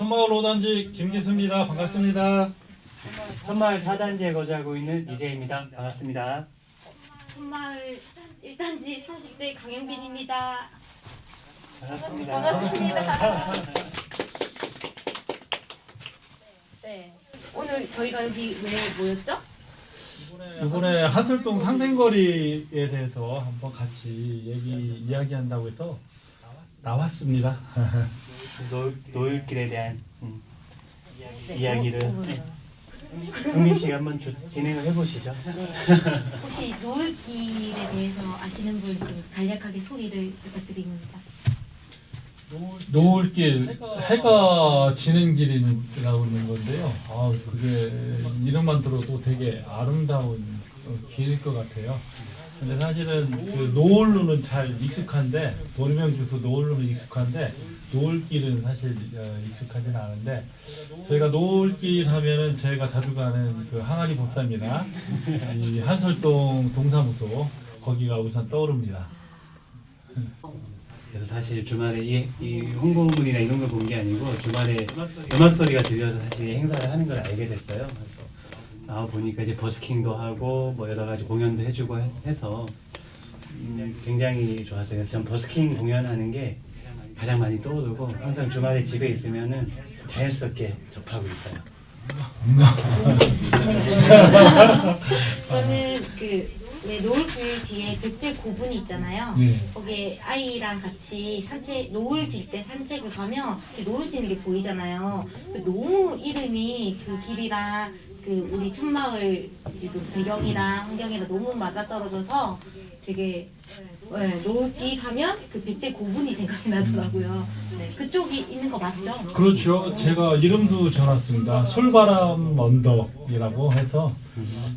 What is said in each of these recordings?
천마을 5단지 김기수입니다. 반갑습니다. 천마을 4단지에 거주하고 있는 이재입니다. 반갑습니다. 천마을 1단지 30대 강영빈입니다. 반갑습니다. 반갑습니다. 네. 오늘 저희가 여기 왜 모였죠? 이번에 한솔동 상생거리에 대해서 한번 같이 얘기 이야기한다고 해서 나왔습니다. 노, 노을 길에 대한 음, 네, 이야기를 어, 네. 흥민 씨가 한번 주, 진행을 해보시죠. 혹시 노을길에 대해서 아시는 분 좀 간략하게 소개를 부탁드립니다. 노을길 해가 지는 길이라고 그러는 건데요. 아 그게 이름만 들어도 되게 아름다운 어, 길일 것 같아요. 근데 사실은 그 노을로는 잘 익숙한데 도리명 주소 노을로는 익숙한데 노을길은 사실 어, 익숙하진 않은데 저희가 노을길 하면은 저희가 자주 가는 그 항아리 보쌈이나 이 한솔동 동사무소 거기가 우선 떠오릅니다. 그래서 사실 주말에 이, 이 홍보문이나 이런 걸 본 게 아니고 주말에 음악 소리가 들려서 사실 이 행사를 하는 걸 알게 됐어요. 그래서 나와 보니까 이제 버스킹도 하고 뭐 여러 가지 공연도 해주고 해- 해서 음, 굉장히 좋았어요. 그래서 전 버스킹 공연하는 게 가장 많이 떠오르고 항상 주말에 집에 있으면은 자연스럽게 접하고 있어요. 저는 그왜 노을길 뒤에 백제 고분이 있잖아요. 네. 거기에 아이랑 같이 산책 노을 질 때 산책을 가면 이렇게 노을 지는 게 보이잖아요. 그 너무 이름이 그 길이랑 그 우리 천마을 지금 배경이랑 환경이랑 너무 맞아 떨어져서 되게 네, 노을길 하면 그 백제 고분이 생각이 나더라고요. 네, 그쪽이 있는 거 맞죠? 그렇죠. 제가 이름도 전했습니다. 솔바람 언덕이라고 해서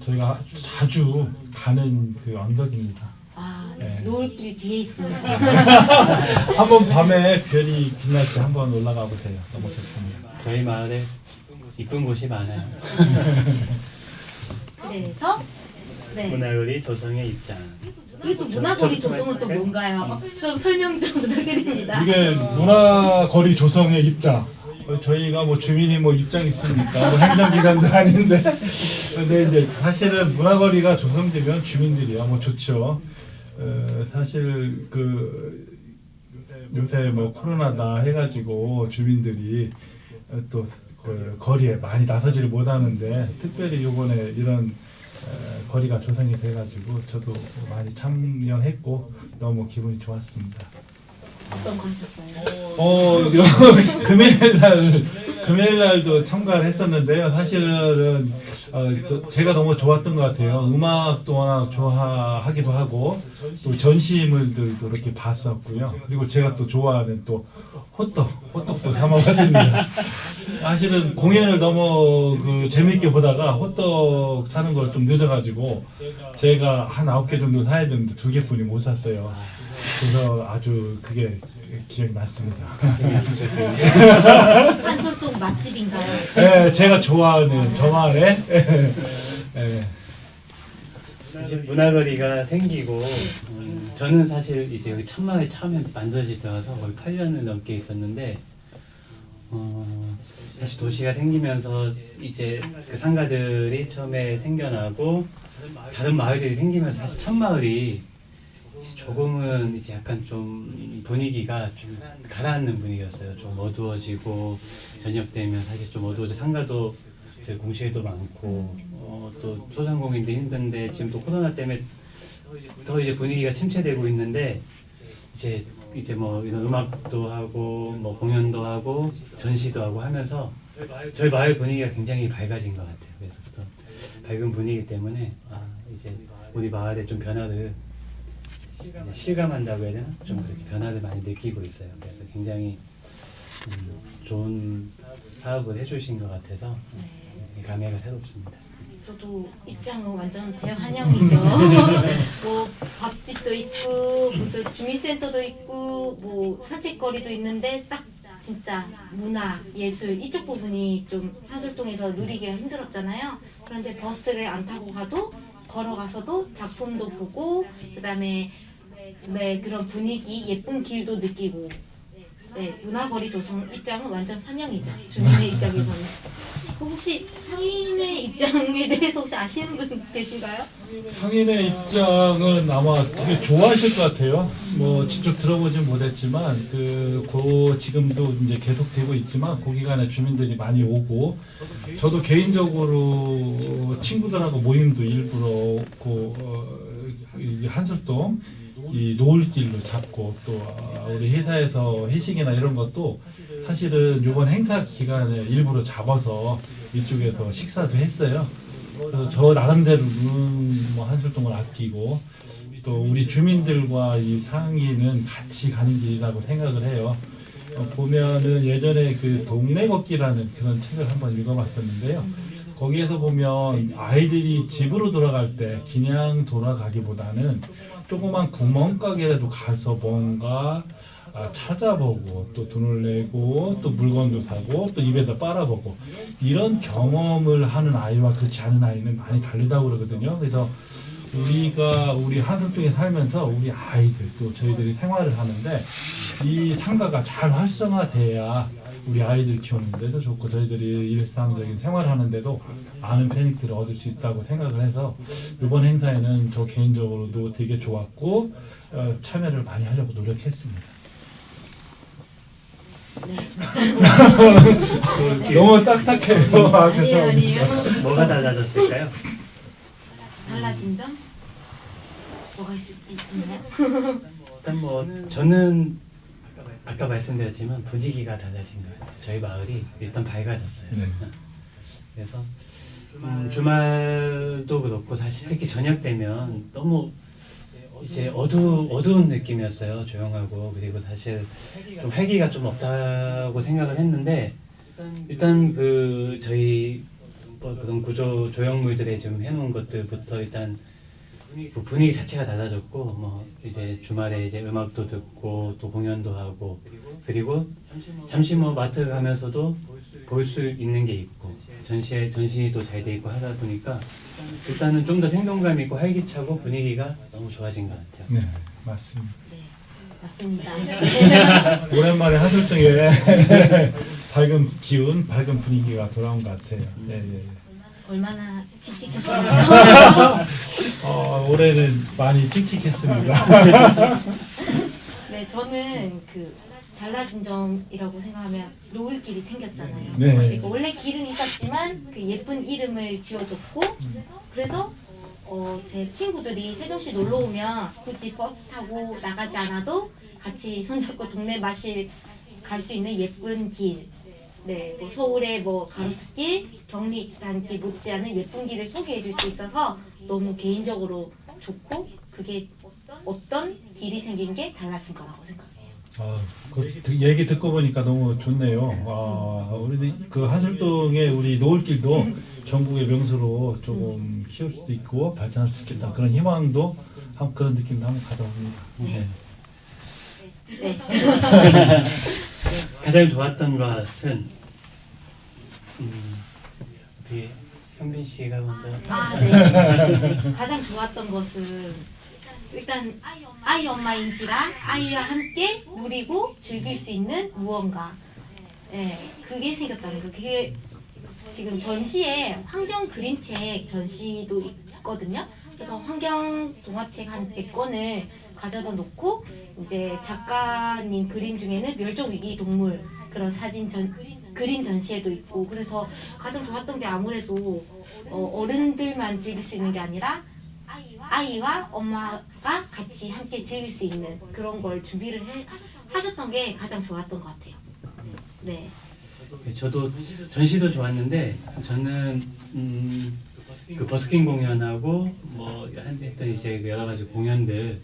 저희가 자주 가는 그 언덕입니다. 아, 네. 네. 노을길 뒤에 있습니다. 한번 밤에 별이 빛날 때 한번 올라가 보세요. 너무 좋습니다. 저희 마을에 이쁜 곳이 많아요. 그래서 네. 문화거리 조성의 입장. 이게 또 문화거리 조성은 또 뭔가요? 좀 설명 좀 부탁드립니다. 이게 문화거리 조성의 입장. 어, 저희가 뭐 주민이 뭐 입장 있습니까? 뭐 행정기관도 아닌데. 근데 이제 사실은 문화거리가 조성되면 주민들이야 뭐 좋죠. 어, 사실 그 요새 뭐 코로나다 해가지고 주민들이 어, 또 그 거리에 많이 나서지를 못하는데 특별히 요번에 이런 어, 거리가 조성이 돼가지고 저도 많이 참여했고 너무 기분이 좋았습니다. 어떤 거 하셨어요? 어, 요, 금요일 날, 금요일 날도 참가를 했었는데요. 사실은, 어, 또 제가 너무 좋았던 것 같아요. 음악도 워낙 좋아하기도 하고, 또 전시물들도 이렇게 봤었고요. 그리고 제가 또 좋아하는 또 호떡, 호떡도 사먹었습니다. 사실은 공연을 너무 그 재밌게 보다가 호떡 사는 걸 좀 늦어가지고, 제가 한 아홉 개 정도 사야 되는데 두 개뿐이 못 샀어요. 그래서 아주 그게 기억이 아프셨군요. 한솔동 맛집인가요? 네, 제가 좋아하는 저만의 네, 이제 문화거리가 생기고 음, 저는 사실 이제 여기 천마을 처음에 만들어질 때라서 거의 8년을 넘게 있었는데 어, 다시 도시가 생기면서 이제 그 상가들이 처음에 생겨나고 다른 마을들이 생기면서 사실 천마을이 조금은 이제 약간 좀 분위기가 좀 가라앉는 분위기였어요. 좀 어두워지고 저녁 되면 사실 좀 어두워져 상가도 저희 공시에도 많고 어, 또 소상공인도 힘든데 지금 또 코로나 때문에 더 이제 분위기가 침체되고 있는데 이제 이제 뭐 이런 음악도 하고 뭐 공연도 하고 전시도 하고 하면서 저희 마을 분위기가 굉장히 밝아진 것 같아요. 그래서 그런 밝은 분위기 때문에 아 이제 우리 마을에 좀 변화를 실감한다고 해야 되나? 좀 그렇게 변화를 많이 느끼고 있어요. 그래서 굉장히 음, 좋은 사업을 해주신 것 같아서 음, 감회가 새롭습니다. 저도 입장은 완전 대환영이죠. 뭐 밥집도 있고 무슨 주민센터도 있고 뭐 산책거리도 있는데 딱 진짜 문화, 예술 이쪽 부분이 좀 한솔동에서 누리기가 힘들었잖아요. 그런데 버스를 안 타고 가도 걸어가서도 작품도 보고 그다음에 네 그런 분위기 예쁜 길도 느끼고 네, 문화거리 조성 입장은 완전 환영이죠. 주민의 입장에서는. 그 혹시 상인의 입장에 대해서 혹시 아시는 분 계신가요? 상인의 입장은 아마 되게 좋아하실 것 같아요. 뭐 직접 들어보진 못했지만 그, 고 지금도 이제 계속되고 있지만 그 기간에 주민들이 많이 오고 저도 개인적으로 친구들하고 모임도 일부러 그 어, 이 한술동 이 노을길로 잡고 또 아, 우리 회사에서 회식이나 이런 것도 사실은 이번 행사 기간에 일부러 잡아서 이쪽에서 식사도 했어요. 그래서 저 나름대로는 뭐 한술동을 아끼고 또 우리 주민들과 이 상인은 같이 가는 길이라고 생각을 해요. 어, 보면은 예전에 그 동네 걷기라는 그런 책을 한번 읽어봤었는데요. 거기에서 보면 아이들이 집으로 돌아갈 때 그냥 돌아가기보다는 조그만 구멍가게라도 가서 뭔가 아, 찾아보고 또 돈을 내고 또 물건도 사고 또 입에다 빨아보고 이런 경험을 하는 아이와 그렇지 않은 아이는 많이 다르다고 그러거든요. 그래서 우리가 우리 한성동에 살면서 우리 아이들 또 저희들이 생활을 하는데 이 상가가 잘 활성화돼야 우리 아이들 키우는 데도 좋고 저희들이 일상적인 생활하는데도 많은 베니트를 얻을 수 있다고 생각을 해서 이번 행사에는 저 개인적으로도 되게 좋았고 어, 참여를 많이 하려고 노력했습니다. 너무 딱딱해요. 아, 죄송합니다. 아니에요. 뭐가 달라졌을까요? 달라진 점? 뭐가 있, 있나요? 일단 뭐 저는 아까 말씀드렸지만 분위기가 달라진 것 같아요. 저희 마을이 일단 밝아졌어요. 네. 그래서 음, 주말도 그렇고 사실 특히 저녁 되면 너무 이제 어두 어두운 느낌이었어요. 조용하고 그리고 사실 좀 활기가 좀 없다고 생각을 했는데 일단 그 저희 뭐 그런 구조 조형물들에 좀 해놓은 것들부터 일단 그 분위기 자체가 달라졌고 뭐 이제 주말에 이제 음악도 듣고 또 공연도 하고 그리고 잠시 뭐 마트 가면서도 볼 수 있는 게 있고 전시에 전시도 잘 돼 있고 하다 보니까 일단은 좀 더 생동감 있고 활기차고 분위기가 너무 좋아진 것 같아요. 네, 맞습니다. 네, 맞습니다. 오랜만에 하늘등에 밝은 기운, 밝은 분위기가 돌아온 것 같아요. 예, 예. 얼마나 칙칙했어요. 어, 올해는 많이 칙칙했습니다. 네, 저는 그 달라진 점이라고 생각하면 노을길이 생겼잖아요. 네. 그러니까 원래 길은 있었지만 그 예쁜 이름을 지어줬고 그래서 어, 제 친구들이 세종시 놀러 오면 굳이 버스 타고 나가지 않아도 같이 손잡고 동네 마실 갈 수 있는 예쁜 길. 네, 뭐 서울의 뭐 가로수길, 경리단길 못지않은 예쁜 길을 소개해 줄 수 있어서 너무 개인적으로 좋고 그게 어떤 길이 생긴 게 달라진 거라고 생각해요. 아, 그 드- 얘기 듣고 보니까 너무 좋네요. 아, 우리 그 하술동의 우리 노을길도 전국의 명소로 조금 키울 수도 있고 발전할 수 있겠다 그런 희망도 한 그런 느낌도 한번 가져봅니다. 네. 네. 가장 좋았던 것은 음, 어떻게 현빈 씨가 먼저 아, 네. 가장 좋았던 것은 일단 아이 엄마인지라 아이와 함께 누리고 즐길 수 있는 무언가. 네, 그게 생겼다는 거. 그게 지금 전시에 환경 그림책 전시도 있거든요. 그래서 환경 동화책 한 100권을 가져다 놓고 이제 작가님 그림 중에는 멸종 위기 동물 그런 사진 전 그림 전시회도 있고 그래서 가장 좋았던 게 아무래도 어, 어른들만 즐길 수 있는 게 아니라 아이와 엄마가 같이 함께 즐길 수 있는 그런 걸 준비를 해, 하셨던 게 가장 좋았던 것 같아요. 네. 네, 저도 전시도 좋았는데 저는 음, 그 버스킹 공연하고 뭐 한- 했던 이제 그 여러 가지 공연들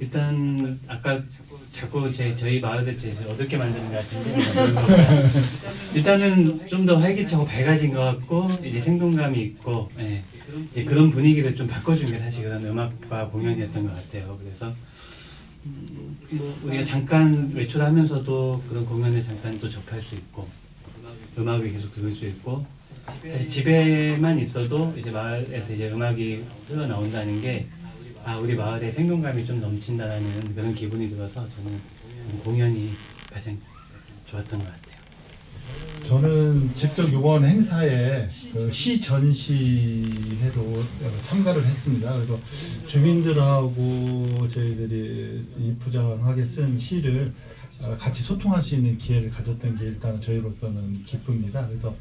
일단 아까 자꾸 제 저희 마을을 제 어둡게 만드는 것 같은데 일단은 좀 더 활기차고 밝아진 것 같고 이제 생동감이 있고 예, 이제 그런 분위기를 좀 바꿔준 게 사실 그런 음악과 공연이었던 것 같아요. 그래서 음, 뭐 우리가 잠깐 외출하면서도 그런 공연을 잠깐 또 접할 수 있고 음악을 계속 들을 수 있고 사실 집에만 있어도 이제 마을에서 이제 음악이 흘러나온다는 게 아 우리 마을에 생동감이 좀 넘친다라는 그런 기분이 들어서 저는 공연이 가장 좋았던 것 같아요. 저는 직접 이번 행사에 그 시 전시회도 참가를 했습니다. 그래서 주민들하고 저희들이 이부장하게 쓴 시를 어, 같이 소통할 수 있는 기회를 가졌던 게 일단 저희로서는 기쁩니다. 그래서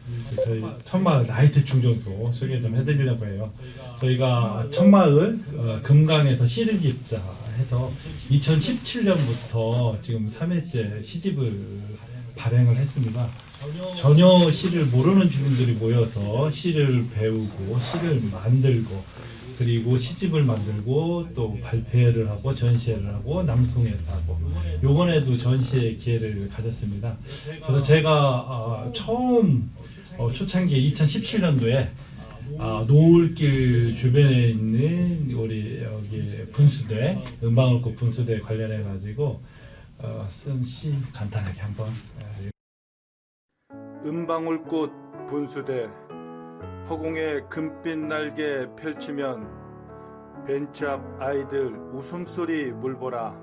저희 천마을 나이트 충전소 소개 좀 해드리려고 해요. 저희가 천마을 어, 금강에서 시를 기자 해서 2017년부터 지금 3회째 시집을 발행을 했습니다. 전혀 시를 모르는 주민들이 모여서 시를 배우고 시를 만들고 그리고 시집을 만들고 또 발표를 하고 전시회를 하고 낭송회를 하고 요번에도 전시회 기회를 가졌습니다. 그래서 제가 어, 처음 어, 초창기 2017년도에 아, 노을길 주변에 있는 우리 여기 분수대 음방울꽃 분수대 관련해 가지고 어, 쓴시 간단하게 한번 어, 은방울꽃 분수대. 허공에 금빛 날개 펼치면 벤치 앞 아이들 웃음소리 물보라.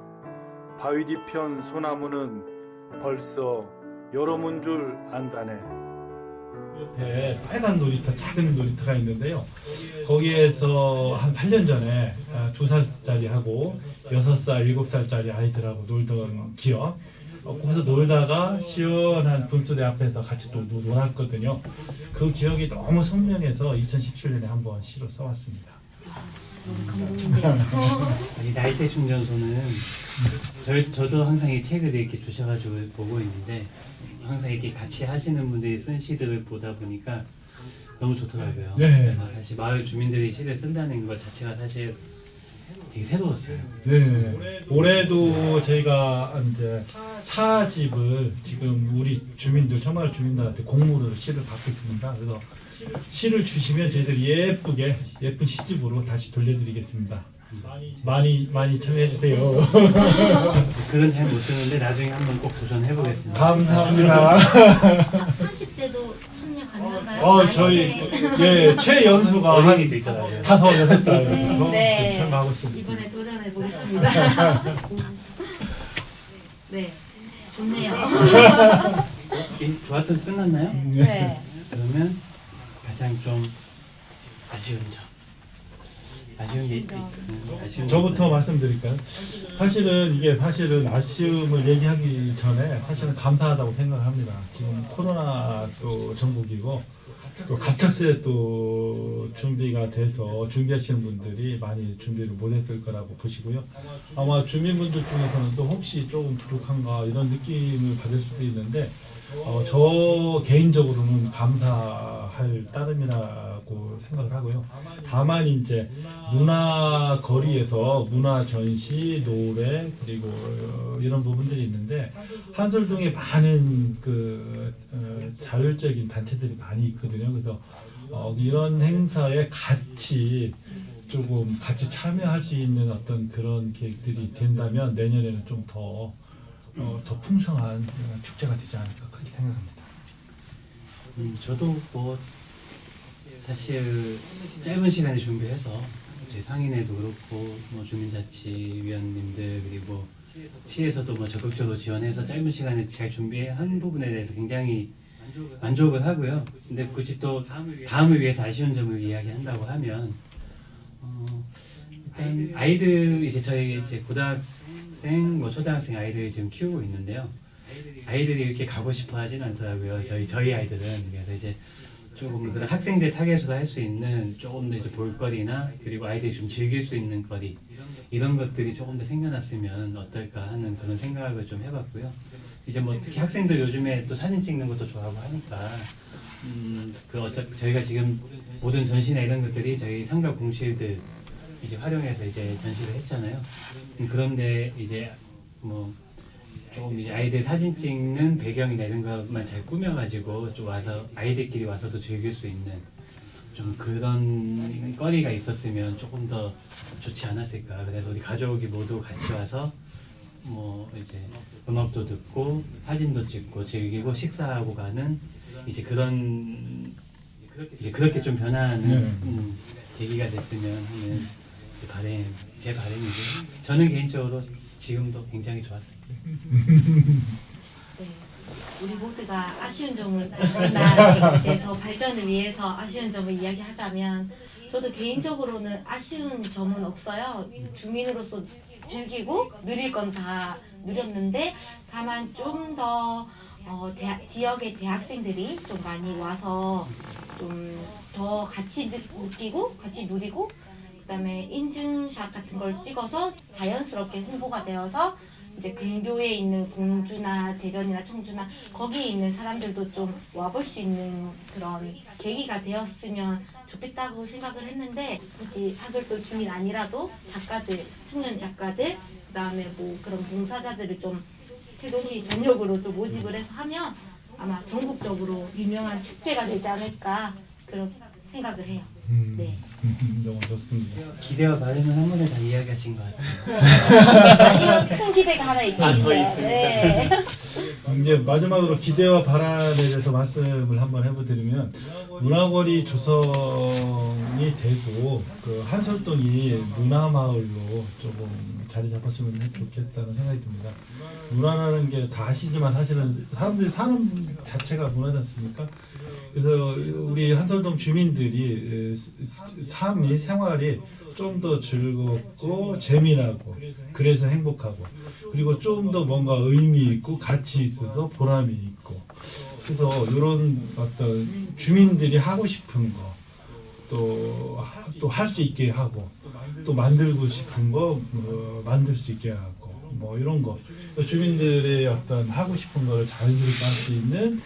바위 뒤편 소나무는 벌써 여름인 줄 안다네. 옆에 빨간 놀이터 작은 놀이터가 있는데요. 거기에서 한 8년 전에 아, 두 살짜리 하고 여섯 살 일곱 살짜리 아이들하고 놀던 기억 어, 거기서 놀다가 시원한 분수대 앞에서 같이 또 노- 놀았거든요. 그 기억이 너무 선명해서 2017년에 한번 시로 써왔습니다. 너무 감동인데요. 이 나이대 충전소는 저, 저도 항상 이 책을 이렇게 주셔가지고 보고 있는데 항상 이렇게 같이 하시는 분들이 쓴 시들을 보다 보니까 너무 좋더라고요. 네. 그래서 사실 마을 주민들이 시를 쓴다는 것 자체가 사실 되게 새로웠어요. 네. 올해도 저희가 이제 사집을 지금 우리 주민들 청마을 주민들한테 공무로 시를 받고 있습니다. 그래서 시를 주시면 저희들이 예쁘게 예쁜 시집으로 다시 돌려드리겠습니다. 많이 많이 참여해 주세요. 그건 잘못 쓰는데 나중에 한번 꼭 도전해 보겠습니다. 감사합니다. 30대도 참여 가능한가요? 어 저희 예 최연수가 한 어린이도 있더라고요. 다섯 여섯 살 네. 참가하고 있습니다. 이번에 도전해 보겠습니다. 네, 좋네요. 이 좋았던 끝났나요? 네. 그러면 가장 좀 아쉬운 점. 아쉬운 게 있, 아쉬운 저부터. 말씀드릴까요? 사실은 이게 사실은 아쉬움을 얘기하기 전에 사실은 감사하다고 생각합니다. 지금 코로나 또 전국이고 또 갑작스레 또 준비가 돼서 준비하시는 분들이 많이 준비를 못했을 거라고 보시고요. 아마 주민분들 중에서는 또 혹시 조금 부족한가 이런 느낌을 받을 수도 있는데 어, 저 개인적으로는 감사할 따름이 라고 생각을 하고요. 다만 이제 문화 거리에서 문화 전시, 노래 그리고 어, 이런 부분들이 있는데 한솔동에 많은 그 어, 자율적인 단체들이 많이 있거든요. 그래서 어, 이런 행사에 같이 조금 같이 참여할 수 있는 어떤 그런 계획들이 된다면 내년에는 좀더 어, 더 풍성한 어, 축제가 되지 않을까 그렇게 생각합니다. 음, 저도 뭐 사실 짧은 시간에 준비해서 제 상인회도 그렇고 뭐 주민자치위원님들 그리고 시에서도 뭐 적극적으로 지원해서 짧은 시간에 잘 준비한 부분에 대해서 굉장히 만족을 하고요. 근데 굳이 또 다음을 위해서 아쉬운 점을 이야기한다고 하면 어, 일단 아이들 이제 저희 이제 고등학생 뭐 초등학생 아이들 지금 키우고 있는데요. 아이들이 이렇게 가고 싶어 하진 않더라고요. 저희 저희 아이들은 그래서 이제 조금 그런 학생들 타겟으로 할 수 있는 조금 더 이제 볼거리나 그리고 아이들이 좀 즐길 수 있는 거리 이런 것들이 조금 더 생겨났으면 어떨까 하는 그런 생각을 좀 해봤고요. 이제 뭐 특히 학생들 요즘에 또 사진 찍는 것도 좋아하고 하니까 음그 어차피 저희가 지금 모든 전시나 이런 것들이 저희 상가 공실들 이제 활용해서 이제 전시를 했잖아요. 음, 그런데 이제 뭐 조금 이제 아이들 사진 찍는 배경이나 이런 것만 잘 꾸며가지고 좀 와서 아이들끼리 와서도 즐길 수 있는 좀 그런 거리가 있었으면 조금 더 좋지 않았을까. 그래서 우리 가족이 모두 같이 와서 뭐 이제 음악도 듣고 사진도 찍고 즐기고 식사하고 가는 이제 그런 이제 그렇게 좀 변화하는 네. 음, 계기가 됐으면 하는 바램 제 바램이고 저는 개인적으로 지금도 굉장히 좋았습니다. 네. 우리 모두가 아쉬운 점은 없지만 이제 더 발전을 위해서 아쉬운 점을 이야기하자면 저도 개인적으로는 아쉬운 점은 없어요. 주민으로서 즐기고 누릴 건 다 누렸는데 다만 좀더 어, 대학, 지역의 대학생들이 좀 많이 와서 좀 더 같이 느, 느끼고 같이 누리고 그다음에 인증샷 같은 걸 찍어서 자연스럽게 홍보가 되어서 이제 근교에 있는 공주나 대전이나 청주나 거기에 있는 사람들도 좀 와볼 수 있는 그런 계기가 되었으면 좋겠다고 생각을 했는데 굳이 한솔도 주민 아니라도 작가들, 청년 작가들 그다음에 뭐 그런 봉사자들을 좀 세도시 전역으로 좀 모집을 해서 하면 아마 전국적으로 유명한 축제가 되지 않을까 그런 생각을 해요. 음, 네. 너무 좋습니다. 기대와 바람은 한 번에 다 이야기하신 것 같아요. 아니요 큰 기대가 하나 있긴 아, 더 있어요. 있습니까? 네. 이제 마지막으로 기대와 바람에 대해서 말씀을 한번 해보드리면 문화거리 조성이 되고 그 한솔동이 문화마을로 조금 자리 잡았으면 좋겠다는 생각이 듭니다. 문화라는 게 다 아시지만 사실은 사람들이 사는 자체가 문화지 않습니까? 그래서 우리 한솔동 주민들이 삶이 생활이 좀 더 즐겁고 재미나고 그래서 행복하고 그리고 좀 더 뭔가 의미 있고 가치 있어서 보람이 있고 그래서 이런 어떤 주민들이 하고 싶은 거 또 또 할 수 있게 하고 또 만들고 싶은 거 뭐, 만들 수 있게 하고 뭐 이런 거 주민들의 어떤 하고 싶은 거를 자연스럽게 할 수 있는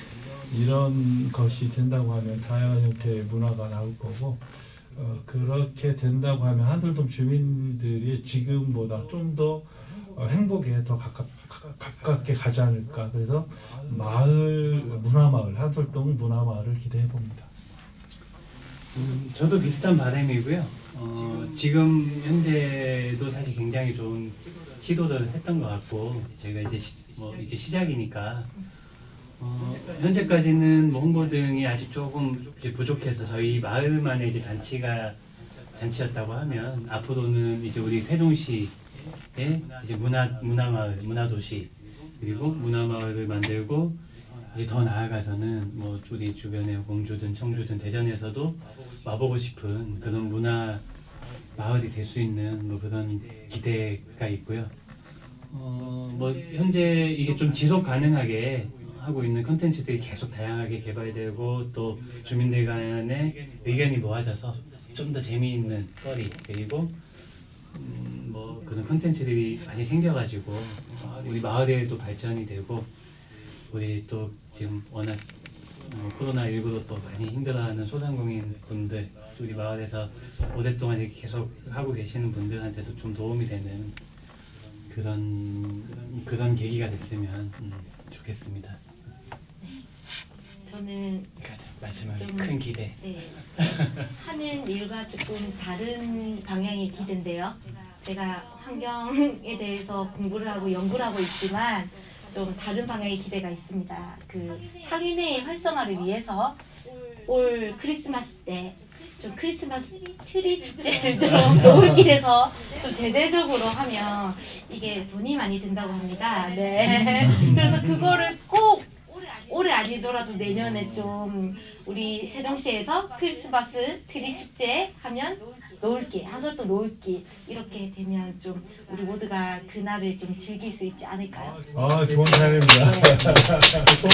이런 것이 된다고 하면 다양한 형태의 문화가 나올 거고 어, 그렇게 된다고 하면 한솔동 주민들이 지금보다 좀더 어, 행복에 더 가깝, 가- 가깝게 가지 않을까 그래서 마을 문화마을 한솔동 문화마을을 기대해 봅니다. 음, 저도 비슷한 바람이고요. 어, 지금 현재도 사실 굉장히 좋은 시도를 했던 것 같고 저희가 이제 시, 뭐 이제 시작이니까 어, 현재까지는 뭐 홍보 등이 아직 조금 이제 부족해서 저희 마을만의 이제 잔치가 잔치였다고 하면 앞으로는 이제 우리 세종시의 이제 문화 문화 마을 문화 도시 그리고 문화 마을을 만들고 이제 더 나아가서는 뭐 우리 주변에 공주든 청주든 대전에서도 와보고 싶은 그런 문화 마을이 될 수 있는 뭐 그런 기대가 있고요. 어 뭐 현재 이게 좀 지속 가능하게 하고 있는 컨텐츠들이 계속 다양하게 개발되고 또 주민들 간의 의견이 모아져서 좀 더 재미있는 거리 그리고 음, 뭐 그런 컨텐츠들이 많이 생겨가지고 어, 우리 마을에도 발전이 되고 우리 또 지금 워낙 어, 코로나 19로 또 많이 힘들어하는 소상공인 분들 우리 마을에서 오랫동안 이렇게 계속 하고 계시는 분들한테도 좀 도움이 되는 그런 그런 계기가 됐으면 음, 좋겠습니다. 저는 가자 마지막에 좀- 큰 기대. 네, 하는 일과 조금 다른 방향의 기대인데요. 제가 환경에 대해서 공부를 하고 연구를 하고 있지만 좀 다른 방향의 기대가 있습니다. 그 상인의 활성화를 위해서 올 크리스마스 때 좀 크리스마스 트리 축제를 좀 노을길에서 좀 대대적으로 하면 이게 돈이 많이 든다고 합니다. 네. 그래서 그거를 꼭 올해 아니더라도 내년에 좀 우리 세종시에서 크리스마스 트리 축제 하면 노을길, 한솔도 노을길 이렇게 되면 좀 우리 모두가 그날을 좀 즐길 수 있지 않을까요? 아 좋은 사연입니다. 꼭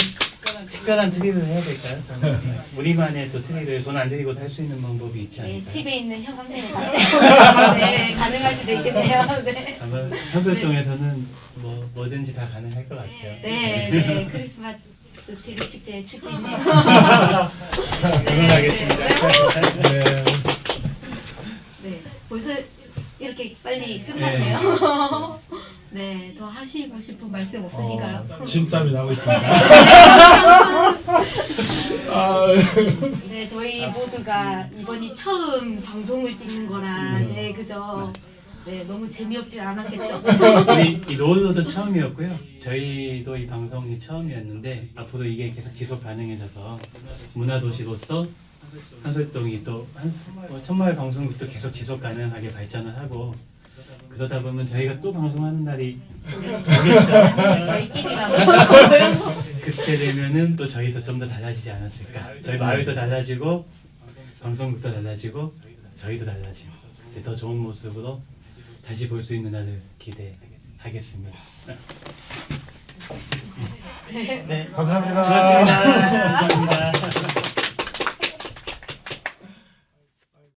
특별한 트리를 해야 될까요? 네. 우리만의 또 트리를 돈 안 들이고 할수 있는 방법이 있지 네, 않을까요? 집에 있는 형광등을 갖다 네, 가능할 수도 있겠네요. 네. 아마 현설동에서는 뭐 뭐든지 다 가능할 것 같아요. 네, 네, 크리스마스 트리 축제 추진. 응원하겠습니다. 네. 네, 벌써 이렇게 빨리 끝났네요. 네, 더 하시고 싶은 말씀 없으신가요? 어, 침땀이 나고 있습니다. 아, 네, 저희 모두가 이번이 처음 방송을 찍는 거라, 네, 그죠? 네, 너무 재미없진 않았겠죠? 우리 이 노을로도 처음이었고요. 저희도 이 방송이 처음이었는데 앞으로 이게 계속 지속 가능해져서 문화도시로서 한솔동이 또 한, 뭐 천마을 방송국도 계속 지속 가능하게 발전을 하고 그러다 보면 저희가 또 방송하는 날이 오겠죠. 저희끼리라도. 그때 되면은 또 저희도 좀 더 달라지지 않았을까. 저희 마을도 달라지고 방송국도 달라지고 저희도 달라지고 근데 더 좋은 모습으로 다시 볼 수 있는 날을 기대하겠습니다. 감사합니다. 그렇습니다. 감사합니다.